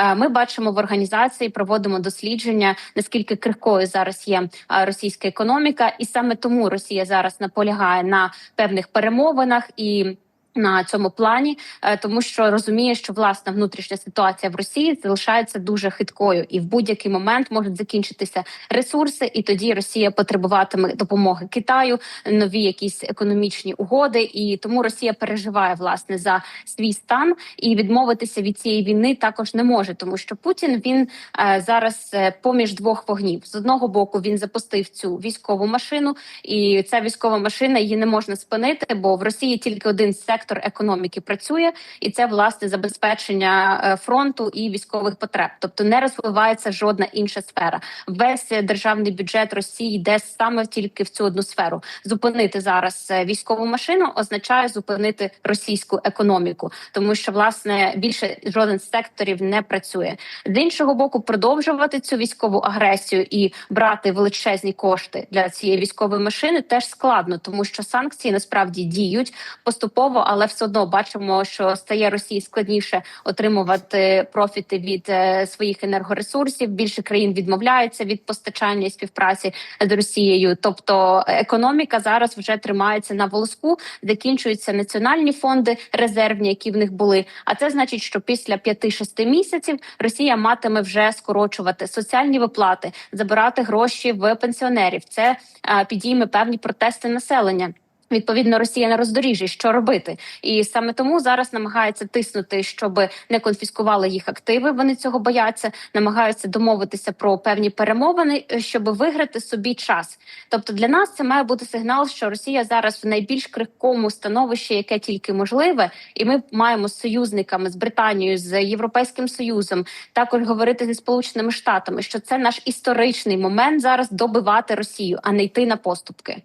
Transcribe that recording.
Е, Ми бачимо в організації, проводимо дослідження, наскільки крихкою зараз є е, російська економіка, і саме тому Росія зараз наполягає на певних перемовинах і. На цьому плані, е, тому що розуміє, що власна внутрішня ситуація в Росії залишається дуже хиткою, і в будь-який момент можуть закінчитися ресурси, і тоді Росія потребуватиме допомоги Китаю, нові якісь економічні угоди. І тому Росія переживає власне за свій стан і відмовитися від цієї війни також не може, тому що Путін він е, зараз е, поміж двох вогнів. З одного боку він запустив цю військову машину, і ця військова машина її не можна спинити, бо в Росії тільки один сектор економіки працює, і це власне забезпечення е, фронту і військових потреб. Тобто не розвивається жодна інша сфера. Весь державний бюджет Росії йде саме тільки в цю одну сферу. Зупинити зараз е, військову машину означає зупинити російську економіку, тому що власне більше жоден з секторів не працює. З іншого боку, продовжувати цю військову агресію і брати величезні кошти для цієї військової машини теж складно, тому що санкції насправді діють поступово, але все одно бачимо, що стає Росії складніше отримувати профіти від е, своїх енергоресурсів. Більше країн відмовляються від постачання і співпраці з Росією. Тобто економіка зараз вже тримається на волоску, закінчуються національні фонди резервні, які в них були. А це значить, що після 5-6 місяців Росія матиме вже скорочувати соціальні виплати, забирати гроші в пенсіонерів. Це е, підійме певні протести населення. Відповідно, Росія на роздоріжжі, що робити, і саме тому зараз намагається тиснути, щоб не конфіскували їх активи. Вони цього бояться, намагаються домовитися про певні перемовини, е, щоб виграти собі час. Тобто для нас це має бути сигнал, що Росія зараз в найбільш крихкому становищі, яке тільки можливе, і ми маємо з союзниками з Британією, з Європейським Союзом також говорити зі сполученими штатами, що це наш історичний момент зараз добивати Росію, а не йти на поступки.